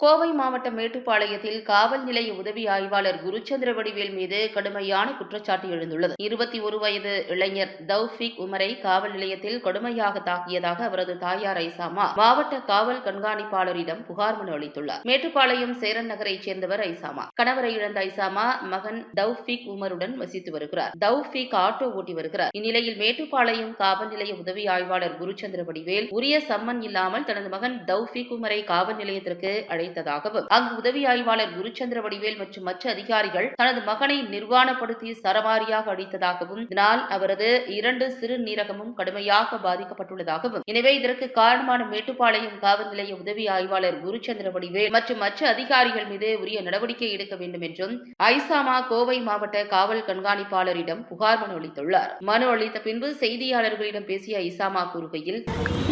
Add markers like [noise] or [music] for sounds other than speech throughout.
கோவை மாவட்டம் மேட்டுப்பாளையத்தில் காவல் நிலைய உதவி ஆய்வாளர் குருச்சந்திர வடிவேல் மீது கடுமையான குற்றச்சாட்டு எழுந்துள்ளது. இருபத்தி ஒரு வயது இளைஞர் தௌஃபிக் உமரை காவல் நிலையத்தில் கடுமையாக தாக்கியதாக அவரது தாயார் ஐசாமா மாவட்ட காவல் கண்காணிப்பாளரிடம் புகார் மனு அளித்துள்ளார். மேட்டுப்பாளையம் சேரன் நகரைச் சேர்ந்தவர் ஐசாமா. கணவரை இழந்த ஐசாமா மகன் தௌஃபிக் உமருடன் வசித்து வருகிறார். தௌஃபிக் ஆட்டோ ஓட்டி வருகிறார். இந்நிலையில் மேட்டுப்பாளையம் காவல் நிலைய உதவி ஆய்வாளர் குருச்சந்திர வடிவேல் உரிய சம்மன் இல்லாமல் தனது மகன் தௌஃபிக் உமரை காவல் நிலையத்திற்கு அழைத்ததாகவும் அங்கு உதவி ஆய்வாளர் குருச்சந்திர வடிவேல் மற்றும் மற்ற அதிகாரிகள் தனது மகனை நிர்வாணப்படுத்தி சரமாரியாக அடித்ததாகவும் இதனால் அவரது இரண்டு சிறுநீரகமும் கடுமையாக பாதிக்கப்பட்டுள்ளதாகவும் எனவே இதற்கு காரணமான மேட்டுப்பாளையம் காவல் நிலைய உதவி ஆய்வாளர் குருச்சந்திர வடிவேல் மற்றும் மற்ற அதிகாரிகள் மீது உரிய நடவடிக்கை எடுக்க வேண்டும் என்றும் ஐசாமா கோவை மாவட்ட காவல் கண்காணிப்பாளரிடம் புகார் மனு அளித்துள்ளார். மனு அளித்த பின்பு செய்தியாளர்களிடம் பேசிய ஐசாமா கூறுகையில்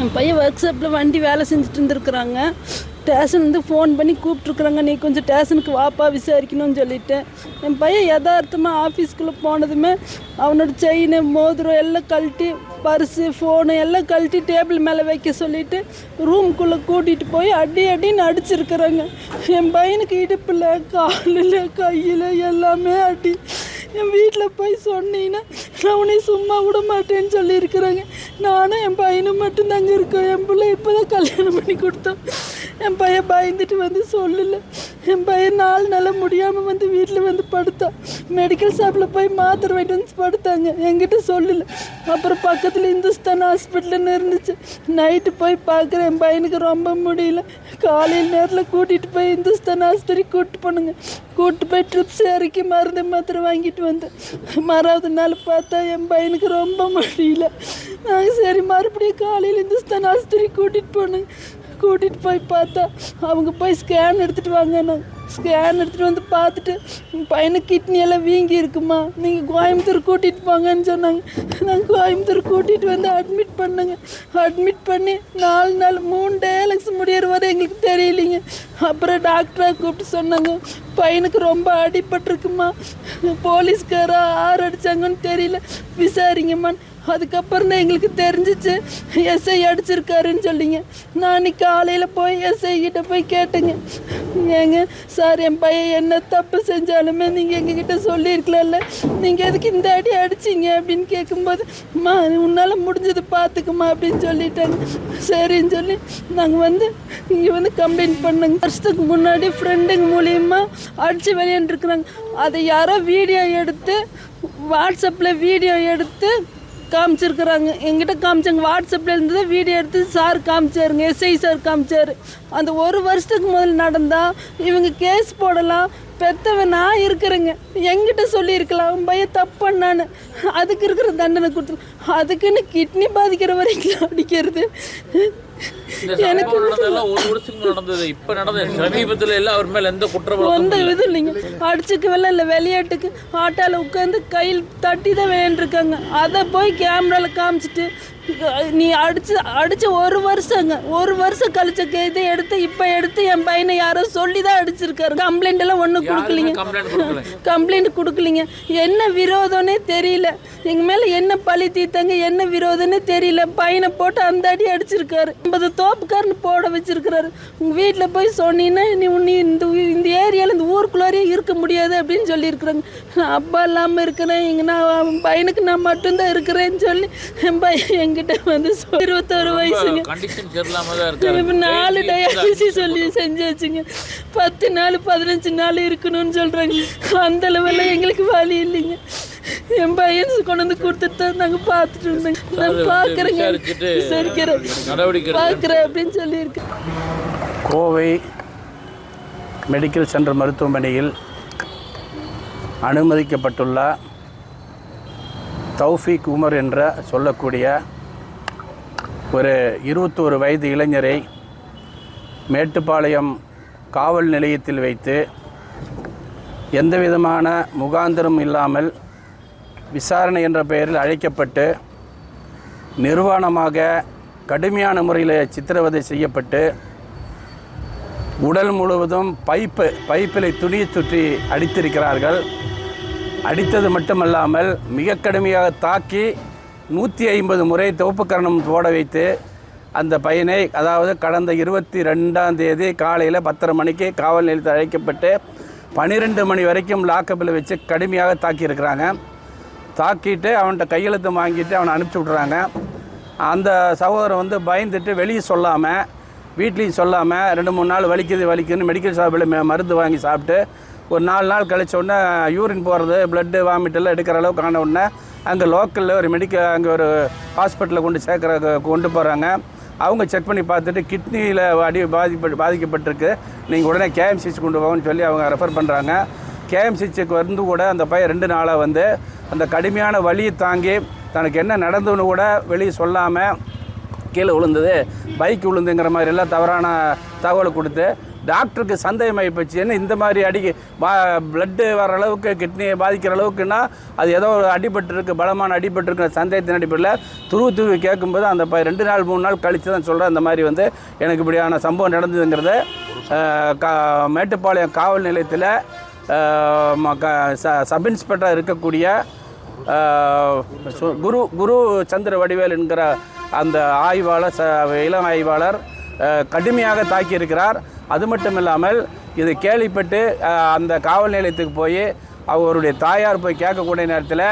என் பையன் ஒர்க் ஷாப்ல வண்டி வேலை செஞ்சுட்டு இருந்திருக்கிறாங்க. ஸ்டேஷன் வந்து ஃபோன் பண்ணி கூப்பிட்ருக்குறாங்க நீ கொஞ்சம் ஸ்டேஷனுக்கு வாப்பா விசாரிக்கணும்னு சொல்லிட்டேன் என் பையன் யதார்த்தமாக ஆஃபீஸ்க்குள்ளே போனதுமே அவனோட செயின் மோதிரம் எல்லாம் கழட்டி பர்ஸு ஃபோனு எல்லாம் கழட்டி டேபிள் மேலே வைக்க சொல்லிட்டு ரூம்குள்ளே கூட்டிகிட்டு போய் அடி அடின்னு அடிச்சிருக்கிறாங்க. என் பையனுக்கு இடுப்பில் காலில் கையில் எல்லாமே அடி என் வீட்டில் போய் சொன்னீங்கன்னா நான் உன்னை சும்மா விட மாட்டேன்னு சொல்லியிருக்கிறாங்க. நானும் என் பையனும் மட்டும்தாங்க இருக்கோம். என் பிள்ளை இப்போ தான் கல்யாணம் பண்ணி கொடுத்தோம் என் பையன் பயந்துட்டு வந்து சொல்லலை. என் பையன் நாலு நாளாக முடியாமல் வந்து வீட்டில் வந்து படுத்தான் மெடிக்கல் ஷாப்பில் போய் மாத்திரை வாங்கிட்டு வந்து படுத்தாங்க. என்கிட்ட சொல்லல. அப்புறம் பக்கத்தில் இந்துஸ்தான் ஹாஸ்பிட்டல்னு இருந்துச்சு. நைட்டு போய் பார்க்குறேன் என் பையனுக்கு ரொம்ப முடியல. காலையில் நேரத்தில் கூட்டிகிட்டு போய் இந்துஸ்தான் ஆஸ்பத்திரி கூப்பிட்டு போனுங்க. கூப்பிட்டு போய் ட்ரிப்ஸ் இறக்கி மருந்து மாத்திரை வாங்கிட்டு வந்தேன் மறாவது நாள் பார்த்தா என் பையனுக்கு ரொம்ப முடியல. நாங்கள் சரி மறுபடியும் காலையில் இந்துஸ்தான் ஆஸ்பத்திரி கூட்டிகிட்டு போனேங்க. கூட்டிகிட்டு போய் பார்த்தா அவங்க போய் ஸ்கேன் எடுத்துகிட்டு வாங்க ஸ்கேன் எடுத்துகிட்டு வந்து பார்த்துட்டு உன் பையனுக்கு கிட்னி எல்லாம் வீங்கி இருக்குமா? நீங்கள் கோயம்புத்தூர் கூட்டிகிட்டு போங்கன்னு சொன்னாங்க. நாங்கள் கோயம்புத்தூர் கூட்டிகிட்டு வந்து அட்மிட் பண்ணேங்க. அட்மிட் பண்ணி நாலு நாள் மூணு டேலக்ஸ் முடியிற வரை எங்களுக்கு தெரியலைங்க. அப்புறம் டாக்டரை கூப்பிட்டு சொன்னாங்க பையனுக்கு ரொம்ப அடிபட்டிருக்குமா? போலீஸ்காரா ஆறு அடிச்சாங்கன்னு தெரியல. விசாரிங்கம்மான்னு அதுக்கப்புறம் தான் எங்களுக்கு தெரிஞ்சிச்சு. எஸ்ஐ அடிச்சிருக்காருன்னு சொல்லிங்க. நான் அன்னைக்கு காலையில் போய் எஸ்ஐ கிட்ட போய் கேட்டேங்க. ஏங்க சார் என் பையன் என்ன தப்பு செஞ்சாலுமே நீங்கள் எங்ககிட்ட சொல்லியிருக்கலாம்ல. நீங்கள் எதுக்கு இந்த அடி அடிச்சிங்க அப்படின்னு கேட்கும்போது மா உன்னால் முடிஞ்சது பார்த்துக்குமா அப்படின்னு சொல்லிட்டாங்க. சரின்னு சொல்லி நாங்கள் வந்து இங்கே வந்து கம்ப்ளைண்ட் பண்ணோங்க. வருஷத்துக்கு முன்னாடி ஃப்ரெண்டுங்க மூலியமாக அடித்து விளையாண்டுருக்குறாங்க அதை யாரோ வீடியோ எடுத்து வாட்ஸ்அப்பில் வீடியோ எடுத்து காமிச்சிருக்கிறாங்க. எங்கிட்ட காமிச்சாங்க. வாட்ஸ்அப்பில் இருந்தது வீடியோ எடுத்து சார் காமிச்சாருங்க எஸ்ஐ சார் காமிச்சாரு. அந்த ஒரு வருஷத்துக்கு முதல்ல நடந்தால் இவங்க கேஸ் போடலாம். பெத்தவன் நான் இருக்கிறேங்க. எங்கிட்ட சொல்லியிருக்கலாம். அவன் பையன் தப்பு பண்ணான்னு அதுக்கு இருக்கிற தண்டனை கொடுத்து அதுக்குன்னு கிட்னி பாதிக்கிற வரைக்கும் அடிக்கிறது. நடந்ததெல்லாம் ஒரு வருஷத்துக்கு நடந்தது. இப்ப சமீபத்துல எல்லாம் அவர் மேல எந்த குற்றம் எந்த இது இல்லைங்க. அடிச்சுக்கவே இல்லை. விளையாட்டுக்கு ஆட்டால உட்காந்து கையில் தட்டி தான் விளையாண்டுருக்காங்க. அதை போய் கேமரால காமிச்சிட்டு நீ அடிச்சு அடிச்ச ஒரு வருஷங்க ஒரு வருஷம் கழிச்ச இதை எடுத்து இப்போ எடுத்து என் பையனை யாரோ சொல்லி தான் அடிச்சிருக்காரு. கம்ப்ளைண்ட் எல்லாம் ஒன்றும் கொடுக்கலிங்க. கம்ப்ளைண்ட் கொடுக்கல. [laughs] கம்ப்ளைண்ட் கொடுக்கலிங்க. என்ன விரோதம்னே தெரியல. எங்கள் மேலே என்ன பழி தீர்த்தாங்க என்ன விரோதம்னே தெரியல. பையனை போட்டு அந்த அடி அடிச்சிருக்காரு. ஐம்பது தோப்புக்காரன்னு போட வச்சிருக்கிறாரு. உங்கள் வீட்டில் போய் சொன்னீங்கன்னா நீ நீ இந்த இந்த ஏரியாவில் இந்த ஊருக்குள்ளாரே இருக்க முடியாது அப்படின்னு சொல்லியிருக்கிறாங்க. நான் அப்பா இல்லாமல் இருக்கிறேன். எங்க நான் பையனுக்கு நான் மட்டும்தான் இருக்கிறேன்னு சொல்லி என் பையன் என்கிட்ட வந்து இருபத்தோரு வயசுங்க. கண்டிஷன் சரியில்லாம தான் இருக்காரு. இப்ப நாலு டயாலிசிஸ் சொல்லி செஞ்சாச்சுங்க பத்து நாள் பதினஞ்சு நாள் இருக்கணும்னு சொல்றாங்க. அந்த லெவலில் [laughs] எங்களுக்கு வழி இல்லைங்க. என் பையன் கொண்டு வந்து கொடுத்துட்டு தான் நாங்கள் பார்த்துட்டு இருந்தோங்க நான் பார்க்குறேங்க. விசாரிக்கிறேன். பார்க்குறேன் அப்படின்னு சொல்லியிருக்கேன். கோவை மெடிக்கல் சென்டர் மருத்துவமனையில் அனுமதிக்கப்பட்டுள்ள தௌஃபீக் உமர் என்ற சொல்லக்கூடிய ஒரு இருபத்தோரு வயது இளைஞரை மேட்டுப்பாளையம் காவல் நிலையத்தில் வைத்து எந்த விதமான முகாந்திரம் இல்லாமல் விசாரணை என்ற பெயரில் அழைக்கப்பட்டு நிர்வாணமாக கடுமையான முறையில் சித்திரவதை செய்யப்பட்டு உடல் முழுவதும் பைப்பு பைப்பில் துணியை சுற்றி அடித்திருக்கிறார்கள். அடித்தது மட்டுமல்லாமல் மிக கடுமையாக தாக்கி நூற்றி ஐம்பது முறை தோப்புக்கரணம் போட வைத்து அந்த பையனை அதாவது கடந்த இருபத்தி ரெண்டாம் தேதி காலையில் பத்தரை மணிக்கு காவல் நிலையத்தில் அழைக்கப்பட்டு பன்னிரெண்டு மணி வரைக்கும் லாக்கப்பில் வச்சு கடுமையாக தாக்கியிருக்கிறாங்க. தாக்கிட்டு அவன்கிட்ட கையெழுத்து வாங்கிட்டு அவனை அனுப்பிச்சி விட்றாங்க அந்த சகோதரன் வந்து பயந்துட்டு வெளியே சொல்லாமல் வீட்லேயும் சொல்லாமல் ரெண்டு மூணு நாள் வலிக்குது வலிக்குதுன்னு மெடிக்கல் ஷாப்பில் மருந்து வாங்கி சாப்பிட்டு ஒரு நாலு நாள் கழிச்ச உடனே யூரின் போகிறது பிளட்டு வாமிட் எல்லாம் எடுக்கிற அளவுக்கு ஆன உடனே அங்கே லோக்கலில் ஒரு மெடிக்கல் அங்கே ஒரு ஹாஸ்பிட்டலில் கொண்டு சேர்க்குற கொண்டு போகிறாங்க அவங்க செக் பண்ணி பார்த்துட்டு கிட்னியில் அடி பாதிப்பட்டு பாதிக்கப்பட்டிருக்கு. நீங்கள் உடனே கேஎம்சிசி கொண்டு போகணும்னு சொல்லி அவங்க ரெஃபர் பண்ணுறாங்க கேஎம்சிச்சுக்கு வந்து கூட அந்த பையன் ரெண்டு நாளாக வந்து அந்த கடுமையான வழியை தாங்கி தனக்கு என்ன நடந்துன்னு கூட வெளியே சொல்லாமல் கீழே விழுந்தது. பைக் விழுந்துங்கிற மாதிரி எல்லாம் தவறான தகவலை கொடுத்து டாக்டருக்கு சந்தேகம் ஆகிப்போச்சு என்ன இந்த மாதிரி அடிக்கு பா பிளட்டு வர அளவுக்கு கிட்னியை பாதிக்கிற அளவுக்குன்னா அது ஏதோ ஒரு அடிபட்டுருக்கு பலமான அடிபட்டுருக்குற சந்தேகத்தின் அடிப்படையில் துருவு துருவி கேட்கும்போது அந்த ப ரெண்டு நாள் மூணு நாள் கழித்து தான் சொல்கிறேன் அந்த மாதிரி வந்து எனக்கு இப்படியான சம்பவம் நடந்ததுங்கிறது கா மேட்டுப்பாளையம் காவல் நிலையத்தில் ம- க- ச- சப் இன்ஸ்பெக்டராக இருக்கக்கூடிய சு- குரு குரு சந்திர வடிவேல் என்கிற அந்த ஆய்வாளர் ச இளம் ஆய்வாளர் கடுமையாக தாக்கியிருக்கிறார். அது மட்டும் இல்லாமல் இது கேள்விப்பட்டு அந்த காவல் நிலையத்துக்கு போய் அவருடைய தாயார் போய் கேட்கக்கூடிய நேரத்தில்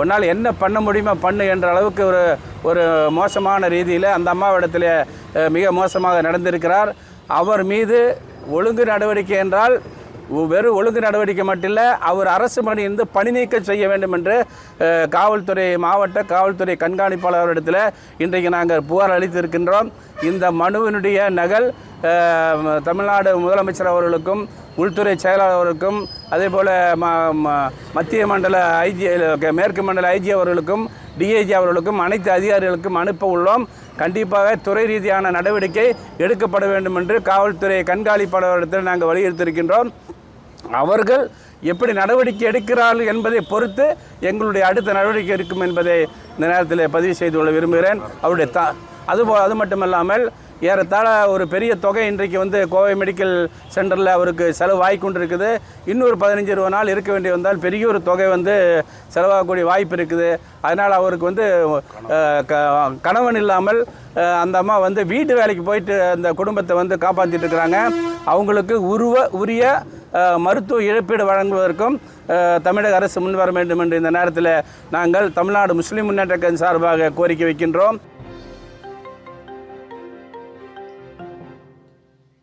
உன்னால் என்ன பண்ண முடியுமோ பண்ணு என்ற அளவுக்கு ஒரு ஒரு மோசமான ரீதியில் அந்த அம்மாவிடத்தில் மிக மோசமாக நடந்திருக்கிறார். அவர் மீது ஒழுங்கு நடவடிக்கை என்றால் வெறும் ஒழுங்கு நடவடிக்கை மட்டும் இல்லை அவர் அரசு பணியிருந்து பணி நீக்கம் செய்ய வேண்டும் என்று காவல்துறை மாவட்ட காவல்துறை கண்காணிப்பாளரிடத்தில் இன்றைக்கு நாங்கள் புகார் அளித்திருக்கின்றோம். இந்த மனுவினுடைய நகல் தமிழ்நாடு முதலமைச்சர் அவர்களுக்கும் உள்துறை செயலாளர் அவர்களுக்கும் அதே போல் ம மத்திய மண்டல ஐஜி மேற்கு மண்டல ஐஜி அவர்களுக்கும் டிஐஜி அவர்களுக்கும் அனைத்து அதிகாரிகளுக்கும் அனுப்ப உள்ளோம். கண்டிப்பாக துறை ரீதியான நடவடிக்கை எடுக்கப்பட வேண்டும் என்று காவல்துறை கண்காணிப்பாளரிடத்தில் நாங்கள் வலியுறுத்தியிருக்கின்றோம். அவர்கள் எப்படி நடவடிக்கை எடுக்கிறார்கள் என்பதை பொறுத்து எங்களுடைய அடுத்த நடவடிக்கை இருக்கும் என்பதை இந்த நேரத்தில் பதிவு செய்து கொள்ள விரும்புகிறேன். அவருடைய தா அதுபோல் அது மட்டுமல்லாமல் ஏறத்தாழ ஒரு பெரிய தொகை இன்றைக்கு வந்து கோவை மெடிக்கல் சென்டரில் அவருக்கு செலவாகி கொண்டிருக்குது இன்னொரு பதினஞ்சு இருபது நாள் இருக்க வேண்டி வந்தால் பெரிய ஒரு தொகை வந்து செலவாகக்கூடிய வாய்ப்பு இருக்குது. அதனால் அவருக்கு வந்து க- கணவன் இல்லாமல் அந்த அம்மா வந்து வீட்டு வேலைக்கு போயிட்டு அந்த குடும்பத்தை வந்து காப்பாற்றிட்டு இருக்கிறாங்க. அவங்களுக்கு உருவ உரிய மருத்துவ இழப்பீடு வழங்குவதற்கும் தமிழக அரசு முன்வர வேண்டும் என்று இந்த நேரத்தில் நாங்கள் தமிழ்நாடு முஸ்லீம் முன்னேற்ற கட்சி சார்பாக கோரிக்கை வைக்கின்றோம்.